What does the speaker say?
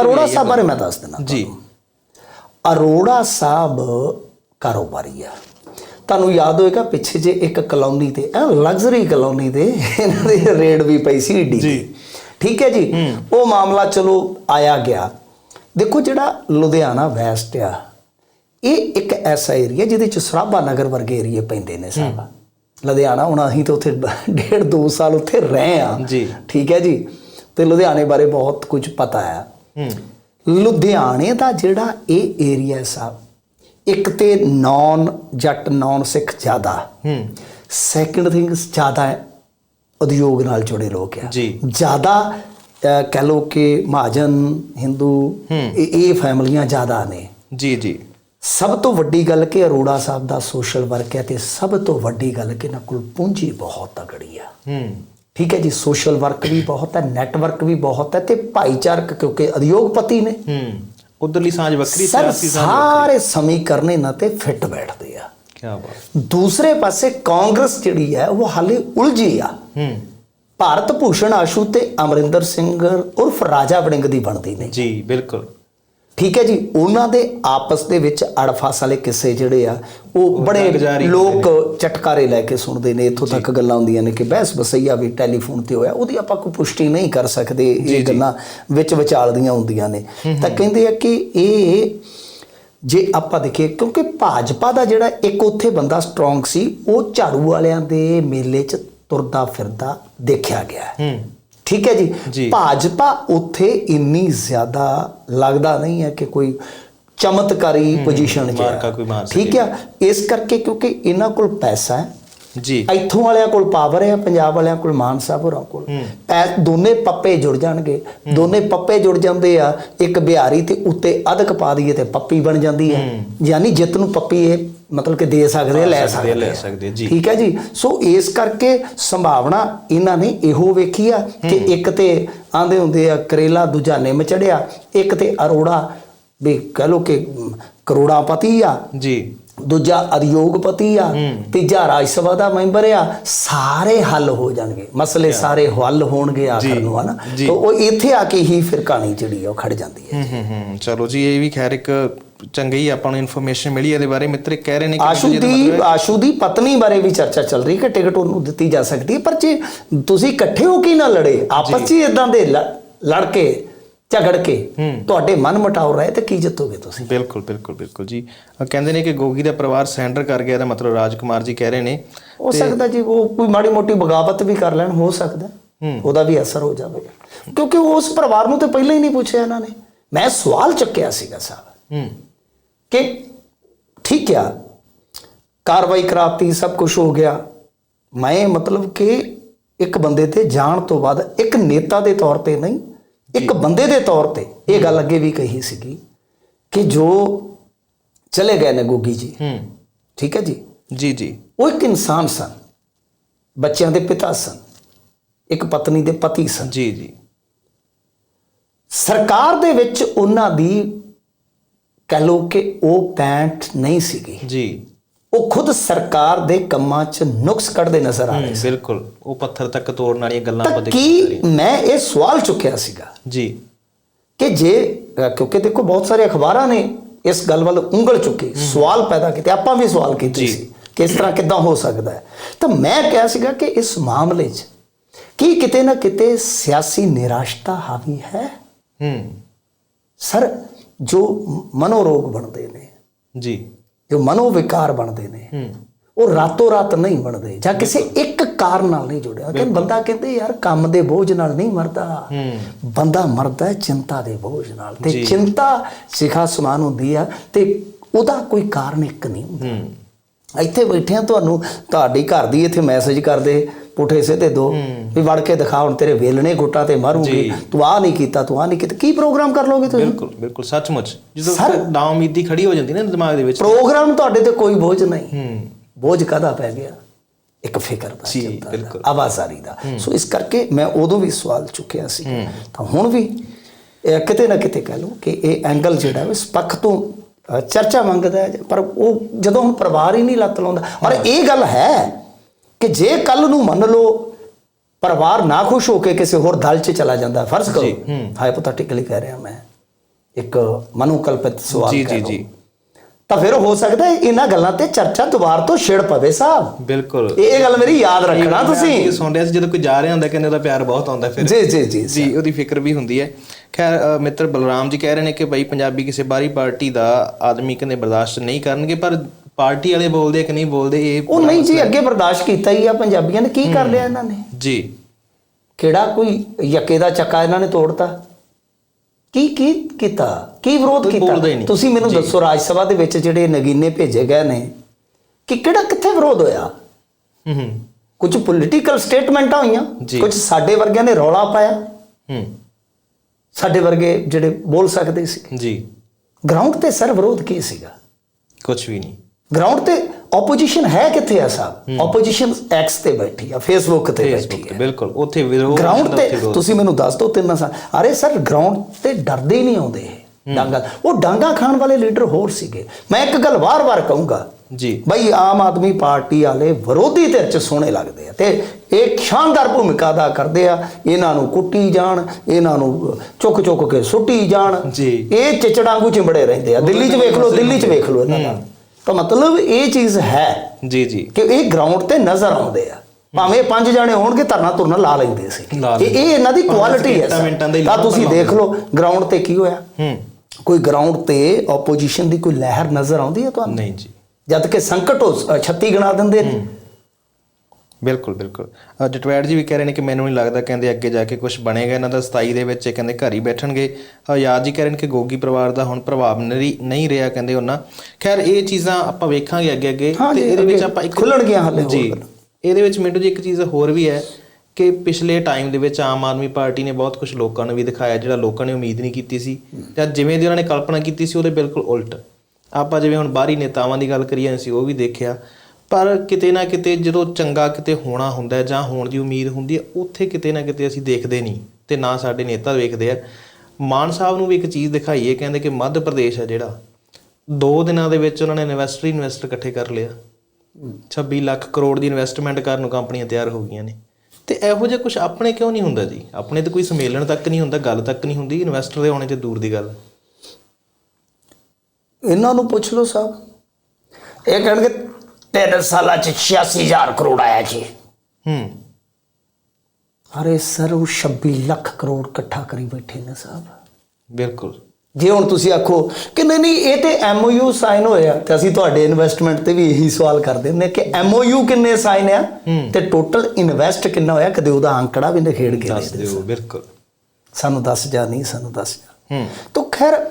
ਅਰੋੜਾ ਸਾਹਿਬ ਬਾਰੇ ਮੈਂ ਦੱਸ ਦਿੰਦਾ ਜੀ। ਅਰੋੜਾ ਸਾਹਿਬ ਕਾਰੋਬਾਰੀ ਆ। ਤੁਹਾਨੂੰ ਯਾਦ ਹੋਏਗਾ ਪਿੱਛੇ ਜੇ ਇੱਕ ਕਲੋਨੀ ਤੇ ਇਹ ਲਗਜ਼ਰੀ ਕਲੋਨੀ ਤੇ ਇਹਨਾਂ ਦੀ ਰੇਡ ਵੀ ਪਈ ਸੀ ਈਡੀ ਜੀ। ਠੀਕ ਹੈ ਜੀ? ਉਹ ਮਾਮਲਾ ਚਲੋ ਆਇਆ ਗਿਆ। ਦੇਖੋ ਜਿਹੜਾ ਲੁਧਿਆਣਾ ਵੈਸਟ ਆ ਇਹ ਇੱਕ ਐਸਾ ਏਰੀਆ ਜਿਹਦੇ ਚ ਸਰਾਭਾ ਨਗਰ ਵਰਗੇ ਏਰੀਏ ਪੈਂਦੇ ਨੇ ਸਾਹਿਬ ਲੁਧਿਆਣਾ ਹੁਣ ਅਸੀਂ ਤਾਂ ਉੱਥੇ ਡੇਢ ਦੋ ਸਾਲ ਉੱਥੇ ਰਹੇ ਆ। ਜੀ। ਠੀਕ ਹੈ ਜੀ? ਤੇ ਲੁਧਿਆਣੇ ਬਾਰੇ ਬਹੁਤ ਕੁਝ ਪਤਾ ਆ। ਲੁਧਿਆਣੇ ਦਾ ਜਿਹੜਾ ਇਹ ਏਰੀਆ ਸਾਹਿਬ ਇੱਕ ਤੇ ਨਾਨ ਜੱਟ ਨਾਨ ਸਿੱਖ ਜ਼ਿਆਦਾ। ਹੂੰ। ਸੈਕੰਡ ਥਿੰਗ ਜ਼ਿਆਦਾ ਉਦਯੋਗ ਨਾਲ ਜੁੜੇ ਲੋਕ ਆ। ਜੀ। ਜ਼ਿਆਦਾ ਕਹਿ ਲੋ ਕਿ ਮਹਾਜਨ ਹਿੰਦੂ ਇਹ ਫੈਮਲੀਆਂ ਜ਼ਿਆਦਾ ਨੇ। ਜੀ ਜੀ। ਸਭ ਤੋਂ ਵੱਡੀ ਗੱਲ ਕਿ ਅਰੋੜਾ ਸਾਹਿਬ ਦਾ ਸੋਸ਼ਲ ਵਰਕ ਹੈ ਤੇ ਸਭ ਤੋਂ ਵੱਡੀ ਗੱਲ ਕਿ ਇਹਨਾਂ ਕੋਲ ਪੂੰਜੀ ਬਹੁਤ ਤਗੜੀ ਆ। ਹੂੰ। ਠੀਕ ਹੈ ਜੀ ਸੋਸ਼ਲ ਵਰਕ ਵੀ ਬਹੁਤ ਹੈ ਨੈਟਵਰਕ ਵੀ ਬਹੁਤ ਹੈ ਤੇ ਭਾਈਚਾਰਕ ਕਿਉਂਕਿ ਉਦਯੋਗਪਤੀ ਨੇ। ਹੂੰ ਉਧਰਲੀ ਸਾਂਝ ਵੱਖਰੀ ਸਰ ਸਿਆਸੀ ਸਾਂਝ ਸਾਰੇ ਸਮੀਕਰਨ ਇਹਨਾਂ ਤੇ ਫਿੱਟ ਬੈਠਦੇ ਆ। ਕੀ ਬਾਤ। ਦੂਸਰੇ ਪਾਸੇ ਕਾਂਗਰਸ ਜਿਹੜੀ ਹੈ ਉਹ ਹਾਲੇ ਉਲਝੀ ਆ। ਹੂੰ। ਭਾਰਤ ਭੂਸ਼ਣ ਆਸ਼ੂ ਤੇ ਅਮਰਿੰਦਰ ਸਿੰਘ ਉਰਫ ਰਾਜਾ ਵੜਿੰਗ ਦੀ ਬਣਦੀ ਨੇ ਜੀ ਬਿਲਕੁਲ। ਠੀਕ ਹੈ ਜੀ ਉਹਨਾਂ ਦੇ ਆਪਸ ਦੇ ਵਿੱਚ ਅੜਫਾਸ ਵਾਲੇ ਕਿੱਸੇ ਜਿਹੜੇ ਆ ਉਹ ਬੜੇ ਲੋਕ ਚਟਕਾਰੇ ਲੈ ਕੇ ਸੁਣਦੇ ਨੇ ਇੱਥੋਂ ਤੱਕ ਗੱਲਾਂ ਹੁੰਦੀਆਂ ਨੇ ਕਿ ਬਹਿਸ ਬਸਈਆ ਵੀ ਟੈਲੀਫੋਨ ਤੇ ਹੋਇਆ ਉਹਦੀ ਆਪਾਂ ਕੋਈ ਪੁਸ਼ਟੀ ਨਹੀਂ ਕਰ ਸਕਦੇ ਇਹ ਗੱਲਾਂ ਵਿੱਚ ਵਿਚਾਲਦੀਆਂ ਹੁੰਦੀਆਂ ਨੇ। ਤਾਂ ਕਹਿੰਦੇ ਆ ਕਿ ਇਹ ਜੇ ਆਪਾਂ ਦੇਖੀਏ ਕਿਉਂਕਿ ਭਾਜਪਾ ਦਾ ਜਿਹੜਾ ਇੱਕ ਉੱਥੇ ਬੰਦਾ ਸਟਰੋਂਗ ਸੀ ਉਹ ਝਾੜੂ ਵਾਲਿਆਂ ਦੇ ਮੇਲੇ 'ਚ ਤੁਰਦਾ ਫਿਰਦਾ ਦੇਖਿਆ ਗਿਆ। ਹੈ। ਠੀਕ ਹੈ ਜੀ। ਭਾਜਪਾ ਉੱਥੇ ਇੰਨੀ ਜ਼ਿਆਦਾ ਲੱਗਦਾ ਨਹੀਂ ਹੈ ਕਿ ਕੋਈ ਚਮਤਕਾਰੀ ਪੋਜੀਸ਼ਨ 'ਚ ਹੈ। ਠੀਕ ਹੈ? ਇਸ ਕਰਕੇ ਕਿਉਂਕਿ ਇਹਨਾਂ ਕੋਲ ਪੈਸਾ ਹੈ ਜੀ। ਇੱਥੋਂ ਵਾਲਿਆਂ ਕੋਲ ਪਾਵਰ ਹੈ ਪੰਜਾਬ ਵਾਲਿਆਂ ਕੋਲ ਮਾਨ ਸਾਹਿਬ ਹੋਰਾਂ ਕੋਲ। ਐ ਦੋਨੇ ਪੱਪੇ ਜੁੜ ਜਾਣਗੇ। ਦੋਨੇ ਪੱਪੇ ਜੁੜ ਜਾਂਦੇ ਆ ਇੱਕ ਬਿਹਾਰੀ ਤੇ ਉੱਤੇ ਅਧਕ ਪਾ ਦਈਏ ਤੇ ਪੱਪੀ ਬਣ ਜਾਂਦੀ ਹੈ। ਯਾਨੀ ਜਿੱਤ ਨੂੰ ਪੱਪੀ ਇਹ ਮਤਲਬ ਕਿ ਦੇ ਸਕਦੇ ਆ, ਲੈ ਸਕਦੇ ਆ, ਲੈ। ਸਕਦੇ ਜੀ। ਠੀਕ ਹੈ ਜੀ? ਸੋ ਇਸ ਕਰਕੇ ਸੰਭਾਵਨਾ ਇਹਨਾਂ ਨੇ ਇਹੋ ਵੇਖੀ ਆ ਕਿ ਇੱਕ ਤੇ ਆਂਦੇ ਹੁੰਦੇ ਆ ਕਰੇਲਾ ਦੂਜਾ ਨਿੰਮ ਚੜਿਆ ਇੱਕ ਤੇ ਅਰੋੜਾ ਵੀ ਕਹ ਲੋ ਕਿ ਕਰੋੜਾਪਤੀ ਆ। ਜੀ। ਦੂਜਾ ਉਦਯੋਗਪਤੀ ਆ ਤੀਜਾ ਰਾਜ ਸਭਾ ਦਾ ਮੈਂਬਰ ਆ ਸਾਰੇ ਹੱਲ ਹੋ ਜਾਣਗੇ। ਮਸਲੇ ਸਾਰੇ ਹੱਲ ਹੋਣਗੇ ਆਖਰ ਨੂੰ ਹਨਾ। ਤਾਂ ਉਹ ਇੱਥੇ ਆ ਕੇ ਹੀ ਫਿਰ ਕਹਾਣੀ ਜਿਹੜੀ ਆ ਉਹ ਖੜ ਜਾਂਦੀ ਹੈ। ਹੂੰ ਹੂੰ ਹੂੰ। ਚਲੋ ਜੀ ਇਹ ਵੀ ਖੈਰ ਇੱਕ ਚੰਗੀ ਹੀ ਆਪਾਂ ਨੂੰ ਇਨਫੋਰਮੇਸ਼ਨ ਮਿਲੀ ਇਹਦੇ ਬਾਰੇ। ਮਿੱਤਰ ਕਹਿ ਰਹੇ ਨੇ ਕਿ ਆਸ਼ੂ ਦੀ ਆਸ਼ੂ ਦੀ ਪਤਨੀ ਬਾਰੇ ਵੀ ਚਰਚਾ ਚੱਲ ਰਹੀ ਕਿ ਟਿਕਟ ਉਹਨੂੰ ਦਿੱਤੀ ਜਾ ਸਕਦੀ ਹੈ। ਪਰ ਜੇ ਤੁਸੀਂ ਇਕੱਠੇ ਹੋ ਕੇ ਨਾ ਲੜੇ ਆਪਸ 'ਚ ਹੀ ਇਦਾਂ ਦੇ ਲੜ ਕੇ ਝਗੜ ਕੇ ਤੁਹਾਡੇ ਮਨ ਮਟਾਓ ਰਹੇ ਤੇ ਕੀ ਜਿੱਤੋਗੇ ਤੁਸੀਂ? ਬਿਲਕੁਲ ਬਿਲਕੁਲ ਬਿਲਕੁਲ ਜੀ। ਕਹਿੰਦੇ ਨੇ ਕਿ ਗੋਗੀ ਦਾ ਪਰਿਵਾਰ ਸੈਂਡਰ ਕਰ ਗਿਆ ਦਾ ਮਤਲਬ ਰਾਜਕੁਮਾਰ ਜੀ ਕਹਿ ਰਹੇ ਨੇ ਹੋ ਸਕਦਾ ਜੀ ਉਹ ਕੋਈ ਮਾੜੀ ਮੋਟੀ ਬਗਾਵਤ ਵੀ ਕਰ ਲੈਣ ਹੋ ਸਕਦਾ। ਉਹਦਾ ਵੀ ਅਸਰ ਹੋ ਜਾਵੇ। ਕਿਉਂਕਿ ਉਸ ਪਰਿਵਾਰ ਨੂੰ ਤੇ ਪਹਿਲਾਂ ਹੀ ਨਹੀਂ ਪੁੱਛਿਆ ਇਹਨਾਂ ਨੇ। ਮੈਂ ਸਵਾਲ ਚੱਕਿਆ ਸੀਗਾ ਸਾਹਿਬ ਕਿ ਠੀਕ ਆ ਕਾਰਵਾਈ ਕਰਾਤੀ ਸਭ ਕੁਝ ਹੋ ਗਿਆ। ਮੈਂ ਮਤਲਬ ਕਿ ਇੱਕ ਬੰਦੇ ਤੇ ਜਾਣ ਤੋਂ ਬਾਅਦ ਇੱਕ ਨੇਤਾ ਦੇ ਤੌਰ ਤੇ ਨਹੀਂ ਇੱਕ ਬੰਦੇ ਦੇ ਤੌਰ ਤੇ ਇਹ ਗੱਲ ਅੱਗੇ ਵੀ ਕਹੀ ਸੀਗੀ ਕਿ ਜੋ ਚਲੇ ਗਏ ਨੇ ਗੋਗੀ ਜੀ ਹੂੰ। ਠੀਕ ਹੈ ਜੀ? ਜੀ ਜੀ। ਉਹ ਇੱਕ ਇਨਸਾਨ ਸਨ ਬੱਚਿਆਂ ਦੇ ਪਿਤਾ ਸਨ ਇੱਕ ਪਤਨੀ ਦੇ ਪਤੀ ਸਨ। ਜੀ ਜੀ। ਸਰਕਾਰ ਦੇ ਵਿੱਚ ਉਹਨਾਂ ਦੀ ਕਹਿ ਲਓ ਕਿ ਉਹ ਪੈਂਟ ਨਹੀਂ ਸੀਗੀ। ਜੀ। ਉਹ ਖੁਦ ਸਰਕਾਰ ਦੇ ਕੰਮਾਂ 'ਚ ਨੁਕਸ ਕੱਢਦੇ ਨਜ਼ਰ ਆ ਰਹੇ ਹੂੰ, ਬਿਲਕੁਲ। ਉਹ ਪੱਥਰ ਤੱਕ ਤੋੜਨ ਵਾਲੀਆਂ ਗੱਲਾਂ ਆਪਾਂ ਦੇਖ ਮੈਂ ਇਹ ਸਵਾਲ ਚੁੱਕਿਆ ਸੀਗਾ ਜੀ। ਕਿ ਜੇ ਕਿਉਂਕਿ ਦੇਖੋ ਬਹੁਤ ਸਾਰੇ ਅਖਬਾਰਾਂ ਨੇ ਇਸ ਗੱਲ ਵੱਲ ਉਂਗਲ ਚੁੱਕੀ ਸਵਾਲ ਪੈਦਾ ਕੀਤੇ ਆਪਾਂ ਵੀ ਸਵਾਲ ਕੀਤੇ ਸੀ ਕਿ ਇਸ ਤਰ੍ਹਾਂ ਕਿੱਦਾਂ ਹੋ ਸਕਦਾ ਹੈ। ਤਾਂ ਮੈਂ ਕਿਹਾ ਸੀਗਾ ਕਿ ਇਸ ਮਾਮਲੇ 'ਚ ਕੀ ਕਿਤੇ ਨਾ ਕਿਤੇ ਸਿਆਸੀ ਨਿਰਾਸ਼ਤਾ ਹਾਵੀ ਹੈ? ਹੂੰ। ਸਰ ਜੋ ਮਨੋਰੋਗ ਬਣਦੇ ਨੇ ਜੀ। ਜੋ ਮਨੋਵਿਕਾਰ ਬਣਦੇ ਨੇ ਉਹ ਰਾਤੋਂ ਰਾਤ ਨਹੀਂ ਬਣਦੇ ਜਾਂ ਕਿਸੇ ਇੱਕ ਕਾਰਨ ਨਾਲ ਨਹੀਂ ਜੁੜਿਆ। ਕਿ ਬੰਦਾ ਕਹਿੰਦੇ ਯਾਰ ਕੰਮ ਦੇ ਬੋਝ ਨਾਲ ਨਹੀਂ ਮਰਦਾ। ਬੰਦਾ ਮਰਦਾ ਹੈ ਚਿੰਤਾ ਦੇ ਬੋਝ ਨਾਲ। ਤੇ ਚਿੰਤਾ ਸਿਖਾ ਸਮਾਨ ਹੁੰਦੀ ਆ ਤੇ ਉਹਦਾ ਕੋਈ ਕਾਰਨ ਇੱਕ ਨਹੀਂ ਹੁੰਦਾ। ਇੱਥੇ ਬੈਠਿਆਂ ਤੁਹਾਨੂੰ ਤੁਹਾਡੀ ਘਰ ਦੀ ਇੱਥੇ ਮੈਸੇਜ ਕਰਦੇ। ਪੁੱਠੇ ਸਿੱਧੇ ਦੋ ਵੀ ਵੜ ਕੇ ਦਿਖਾ ਹੁਣ ਤੇਰੇ ਵੇਲਣੇ ਗੁੱਟਾਂ ਤੇ ਮਾਰੂਗੀ। ਤੂੰ ਆ ਨਹੀਂ ਕੀਤਾ ਤੂੰ ਆ ਨਹੀਂ ਕੀਤਾ। ਕੀ ਪ੍ਰੋਗਰਾਮ ਕਰ ਲੋਗੇ ਤੁਸੀਂ? ਬਿਲਕੁਲ ਬਿਲਕੁਲ ਸੱਚਮੁੱਚ। ਜਦੋਂ ਨਾ ਉਮੀਦੀ ਖੜੀ ਹੋ ਜਾਂਦੀ ਨਾ ਦਿਮਾਗ ਦੇ ਵਿੱਚ। ਪ੍ਰੋਗਰਾਮ ਤੁਹਾਡੇ ਤੇ ਕੋਈ ਬੋਝ ਨਹੀਂ। ਹੂੰ। ਬੋਝ ਕਾਦਾ ਪੈ ਗਿਆ? ਇੱਕ ਫਿਕਰ ਦਾ ਜੀ, ਬਿਲਕੁਲ। ਆਵਾਜ਼ਾਰੀ ਦਾ। ਸੋ ਇਸ ਕਰਕੇ ਮੈਂ ਉਦੋਂ ਵੀ ਸਵਾਲ ਚੁੱਕਿਆ ਸੀ। ਤਾਂ ਹੁਣ ਵੀ ਇਹ ਕਿਤੇ ਨਾ ਕਿਤੇ ਕਹਿ ਲਓ ਕਿ ਇਹ ਐਂਗਲ ਜਿਹੜਾ ਹੈ ਇਸ ਪੱਖ ਤੋਂ ਚਰਚਾ ਮੰਗਦਾ ਹੈ। ਪਰ ਉਹ ਜਦੋਂ ਹੁਣ ਪਰਿਵਾਰ ਹੀ ਨਹੀਂ ਲੱਤ ਲਾਉਂਦਾ। ਔਰ ਇਹ ਗੱਲ ਹੈ ਕਿ ਜੇ ਕੱਲ ਨੂੰ ਮੰਨ ਲਓ ਪਰਿਵਾਰ ਨਾ ਖੁਸ਼ ਹੋ ਕੇ ਕਿਸੇ ਹੋਰ ਦਲ 'ਚ ਚਲਾ ਜਾਂਦਾ। ਫਰਜ਼ ਕਰੋ। ਹਾਈਪੋਥੈਟਿਕਲੀ ਕਹਿ ਰਿਹਾ ਮੈਂ ਇੱਕ ਮਨੋਕਲਪਿਤ ਸਵਾਲ ਜੀ ਜੀ। ਜੀ। ਤਾਂ ਫਿਰ ਹੋ ਸਕਦਾ ਹੈ ਇਹਨਾਂ ਗੱਲਾਂ ਤੇ ਚਰਚਾ ਦੁਬਾਰ ਤੋਂ ਛਿੜ ਪਵੇ ਸਾਹਿਬ। ਬਿਲਕੁਲ। ਇਹ ਇਹ ਗੱਲ ਮੇਰੀ ਯਾਦ ਰੱਖਣਾ ਇਹ ਤੁਸੀਂ। ਸੁਣ ਰਿਹਾ ਸੀ ਜਦੋਂ ਕੋਈ ਜਾ ਰਿਹਾ ਹੁੰਦਾ ਕਹਿੰਦੇ ਉਹਦਾ ਪਿਆਰ ਬਹੁਤ ਆਉਂਦਾ ਫਿਰ। ਜੀ ਜੀ ਜੀ ਜੀ ਉਹਦੀ ਫਿਕਰ ਵੀ ਹੁੰਦੀ ਹੈ। ਖੈਰ ਮਿੱਤਰ ਬਲਰਾਮ ਜੀ ਕਹਿ ਰਹੇ ਨੇ ਕਿ ਬਈ ਪੰਜਾਬੀ ਕਿਸੇ ਬਾਹਰੀ ਪਾਰਟੀ ਦਾ ਆਦਮੀ ਕਹਿੰਦੇ ਬਰਦਾਸ਼ਤ ਨਹੀਂ ਕਰਨਗੇ ਪਰ ਪਾਰਟੀ ਵਾਲੇ ਬੋਲਦੇ ਕਿ ਨਹੀਂ ਬੋਲਦੇ ਇਹ ਉਹ ਨਹੀਂ ਜੀ ਅੱਗੇ ਬਰਦਾਸ਼ਤ ਕੀਤਾ ਹੀ ਆ ਪੰਜਾਬੀਆਂ ਨੇ ਕੀ ਕਰ ਲਿਆ ਇਹਨਾਂ ਨੇ? ਜੀ। ਕਿਹੜਾ ਕੋਈ ਯੱਕੇ ਦਾ ਚੱਕਾ ਇਹਨਾਂ ਨੇ ਤੋੜਤਾ? ਕੀ ਕੀ ਕੀਤਾ? ਕੀ ਵਿਰੋਧ ਕੀਤਾ। ਤੁਸੀਂ ਮੈਨੂੰ ਦੱਸੋ ਰਾਜ ਸਭਾ ਦੇ ਵਿੱਚ ਜਿਹੜੇ ਨਗੀਨੇ ਭੇਜੇ ਗਏ ਨੇ ਕਿ ਕਿਹੜਾ ਕਿੱਥੇ ਵਿਰੋਧ ਹੋਇਆ? ਹੂੰ ਹੂੰ। ਕੁਝ ਪੋਲੀਟੀਕਲ ਸਟੇਟਮੈਂਟਾਂ ਹੋਈਆਂ। ਕੁਝ ਸਾਡੇ ਵਰਗਿਆਂ ਨੇ ਰੌਲਾ ਪਾਇਆ? ਹੂੰ। ਸਾਡੇ ਵਰਗੇ ਜਿਹੜੇ ਬੋਲ ਸਕਦੇ ਸੀ? ਜੀ। ਗਰਾਊਂਡ ਤੇ ਸਰ ਵਿਰੋਧ ਕੀ ਸੀਗਾ? ਕੁਝ ਵੀ ਨਹੀਂ। ਗਰਾਊਂਡ ਤੇ ਆਪੋਜੀਸ਼ਨ ਹੈ ਕਿੱਥੇ ਆ ਸਾਹਿਬ ਆਪੋਜੀਸ਼ਨ ਐਕਸ ਤੇ ਬੈਠੀ ਆ ਫੇਸਬੁੱਕ ਤੇ ਬੈਠੀ ਆ। ਬਿਲਕੁਲ ਉੱਥੇ ਵਿਰੋਧ ਗਰਾਊਂਡ ਤੇ। ਤੁਸੀਂ ਮੈਨੂੰ ਦੱਸ ਦਿਓ ਤਿੰਨ ਸਾਲ ਅਰੇ ਸਰ ਗਰਾਊਂਡ ਤੇ ਡਰਦੇ ਨਹੀਂ ਆਉਂਦੇ ਡਾਂਗਾ। ਉਹ ਡਾਂਗਾ ਖਾਣ ਵਾਲੇ ਲੀਡਰ ਹੋਰ ਸੀਗੇ। ਮੈਂ ਇੱਕ ਗੱਲ ਵਾਰ-ਵਾਰ ਕਹੂੰਗਾ ਜੀ। ਬਈ ਆਮ ਆਦਮੀ ਪਾਰਟੀ ਵਾਲੇ ਵਿਰੋਧੀ ਧਿਰ ਚ ਸੋਹਣੇ ਲੱਗਦੇ ਆ ਤੇ ਇਹ ਸ਼ਾਨਦਾਰ ਭੂਮਿਕਾ ਅਦਾ ਕਰਦੇ ਆ। ਇਹਨਾਂ ਨੂੰ ਕੁੱਟੀ ਜਾਣ ਇਹਨਾਂ ਨੂੰ ਚੁੱਕ ਚੁੱਕ ਕੇ ਸੁੱਟੀ ਜਾਣ। ਜੀ। ਇਹ ਚਿਚੜਾਂਗੂ ਚਿੰਬੜੇ ਰਹਿੰਦੇ ਆ। ਦਿੱਲੀ 'ਚ ਵੇਖ ਲਓ ਦਿੱਲੀ 'ਚ ਵੇਖ ਲਓ ਇਹਨਾਂ ਦਾ। ਤਾਂ ਮਤਲਬ ਇਹ ਚੀਜ਼ ਹੈ ਜੀ ਜੀ। ਕਿ ਇਹ ਗਰਾਊਂਡ ਤੇ ਨਜ਼ਰ ਆਉਂਦੇ ਆ। ਭਾਵੇਂ ਪੰਜ ਜਾਣੇ ਹੋਣਗੇ ਧਰਨਾ ਤੁਰਨਾ ਲਾ ਲੈਂਦੇ ਸੀ। ਇਹ ਇਹ ਇਹਨਾਂ ਦੀ ਕੁਆਲਿਟੀ ਹੈ। ਤਾਂ ਤੁਸੀਂ ਦੇਖ ਲਓ ਗਰਾਊਂਡ ਤੇ ਕੀ ਹੋਇਆ? ਹੂੰ। ਕੋਈ ਗਰਾਊਂਡ ਤੇ ਆਪੋਜੀਸ਼ਨ ਦੀ ਕੋਈ ਲਹਿਰ ਨਜ਼ਰ ਆਉਂਦੀ ਹੈ ਤੁਹਾਨੂੰ? ਨਹੀਂ ਜੀ। ਜਦ ਕਿ ਸੰਕਟ ਉਹ ਅ, 36 ਗਣਾ ਦਿੰਦੇ ਨੇ। ਬਿਲਕੁਲ ਬਿਲਕੁਲ। ਜਟਵੈੜ ਜੀ ਵੀ ਕਹਿ ਰਹੇ ਨੇ ਕਿ ਮੈਨੂੰ ਨਹੀਂ ਲੱਗਦਾ ਕਹਿੰਦੇ ਅੱਗੇ ਜਾ ਕੇ ਕੁਝ ਬਣੇਗਾ। ਇਹਨਾਂ ਦਾ 27 ਦੇ ਵਿੱਚ ਇਹ ਕਹਿੰਦੇ ਘਰ ਹੀ ਬੈਠਣਗੇ। ਯਾਦ ਜੀ ਕਹਿ ਰਹੇ ਨੇ ਕਿ ਗੋਗੀ ਪਰਿਵਾਰ ਦਾ ਹੁਣ ਪ੍ਰਭਾਵ ਨਹੀਂ ਰਿਹਾ ਕਹਿੰਦੇ ਉਹਨਾਂ। ਖੈਰ ਇਹ ਚੀਜ਼ਾਂ ਆਪਾਂ ਵੇਖਾਂਗੇ ਅੱਗੇ ਅੱਗੇ ਜੀ, ਇਹਦੇ ਵਿੱਚ ਆਪਾਂ ਇੱਕ ਖੁੱਲਣਗੀਆਂ ਹਾਲੇ ਜੀ। ਇਹਦੇ ਵਿੱਚ ਮਿੰਟੂ ਜੀ ਇੱਕ ਚੀਜ਼ ਹੋਰ ਵੀ ਹੈ ਕਿ ਪਿਛਲੇ ਟਾਈਮ ਦੇ ਵਿੱਚ ਆਮ ਆਦਮੀ ਪਾਰਟੀ ਨੇ ਬਹੁਤ ਕੁਝ ਲੋਕਾਂ ਨੂੰ ਵੀ ਦਿਖਾਇਆ ਜਿਹੜਾ ਲੋਕਾਂ ਨੇ ਉਮੀਦ ਨਹੀਂ ਕੀਤੀ ਸੀ। ਜਾਂ ਜਿਵੇਂ ਦੀ ਉਹਨਾਂ ਨੇ ਕਲਪਨਾ ਕੀਤੀ ਸੀ ਉਹਦੇ ਬਿਲਕੁਲ ਉਲਟ। ਆਪਾਂ ਜਿਵੇਂ ਹੁਣ ਬਾਹਰੀ ਨੇਤਾਵਾਂ ਦੀ ਗੱਲ ਕਰੀਏ ਅਸੀਂ ਉਹ ਵੀ ਦੇਖਿਆ। ਪਰ ਕਿਤੇ ਨਾ ਕਿਤੇ ਜਦੋਂ ਚੰਗਾ ਕਿਤੇ ਹੋਣਾ ਹੁੰਦਾ ਜਾਂ ਹੋਣ ਦੀ ਉਮੀਦ ਹੁੰਦੀ ਹੈ ਉੱਥੇ ਕਿਤੇ ਨਾ ਕਿਤੇ ਅਸੀਂ ਦੇਖਦੇ ਨਹੀਂ ਤੇ ਨਾ ਸਾਡੇ ਨੇਤਾ ਵੇਖਦੇ ਆ। ਮਾਨ ਸਾਹਿਬ ਨੂੰ ਵੀ ਇੱਕ ਚੀਜ਼ ਦਿਖਾਈ ਹੈ ਕਹਿੰਦੇ ਕਿ ਮੱਧ ਪ੍ਰਦੇਸ਼ ਹੈ ਜਿਹੜਾ। ਦੋ ਦਿਨਾਂ ਦੇ ਵਿੱਚ ਉਹਨਾਂ ਨੇ ਇਨਵੈਸਟਰ ਇਨਵੈਸਟਰ ਇਕੱਠੇ ਕਰ ਲਿਆ। 26 ਲੱਖ ਕਰੋੜ ਦੀ ਇਨਵੈਸਟਮੈਂਟ ਕਰਨ ਨੂੰ ਕੰਪਨੀਆਂ ਤਿਆਰ ਹੋ ਗਈਆਂ ਨੇ। ਤੇ ਇਹੋ ਜਿਹਾ ਕੁਝ ਆਪਣੇ ਕਿਉਂ ਨਹੀਂ ਹੁੰਦਾ ਜੀ? ਆਪਣੇ ਤੇ ਕੋਈ ਸੰਮੇਲਨ ਤੱਕ ਨਹੀਂ ਹੁੰਦਾ ਗੱਲ ਤੱਕ ਨਹੀਂ ਹੁੰਦੀ ਇਨਵੈਸਟਰ ਦੇ ਆਉਣੇ ਤੇ ਦੂਰ ਦੀ ਗੱਲ। ਇਹਨਾਂ ਨੂੰ ਪੁੱਛ ਲਓ ਸਾਹਿਬ ਇਹ ਕਹਿਣਗੇ ਤਿੰਨ ਸਾਲਾਂ ਚ 86000 ਕਰੋੜ ਆਇਆ ਜੀ। ਹੂੰ। ਅਰੇ ਸਰ ਉਹ 26 ਲੱਖ ਕਰੋੜ ਇਕੱਠਾ ਕਰੀ ਬੈਠੇ ਨੇ ਸਾਹਿਬ ਬਿਲਕੁਲ। ਜੇ ਹੁਣ ਤੁਸੀਂ ਆਖੋ ਕਿ ਨਹੀਂ ਨਹੀਂ ਇਹ ਤੇ ਐਮਓਯੂ ਸਾਈਨ ਹੋਇਆ ਤੇ ਅਸੀਂ ਤੁਹਾਡੇ ਇਨਵੈਸਟਮੈਂਟ ਤੇ ਵੀ ਇਹੀ ਸਵਾਲ ਕਰਦੇ ਹੁੰਦੇ ਕਿ ਐਮਓਯੂ ਕਿੰਨੇ ਸਾਈਨ ਆ ਤੇ ਟੋਟਲ ਇਨਵੈਸਟ ਕਿੰਨਾ ਹੋਇਆ? ਕਦੇ ਉਹਦਾ ਅੰਕੜਾ ਵੀ ਨਖੇੜ ਕੇ ਦੱਸ ਦਿਓ ਬਿਲਕੁਲ। ਸਾਨੂੰ ਦੱਸ ਜਾ ਨਹੀਂ ਸਾਨੂੰ ਦੱਸ ਜਾ। ਹੂੰ। ਤਾਂ ਖੈਰ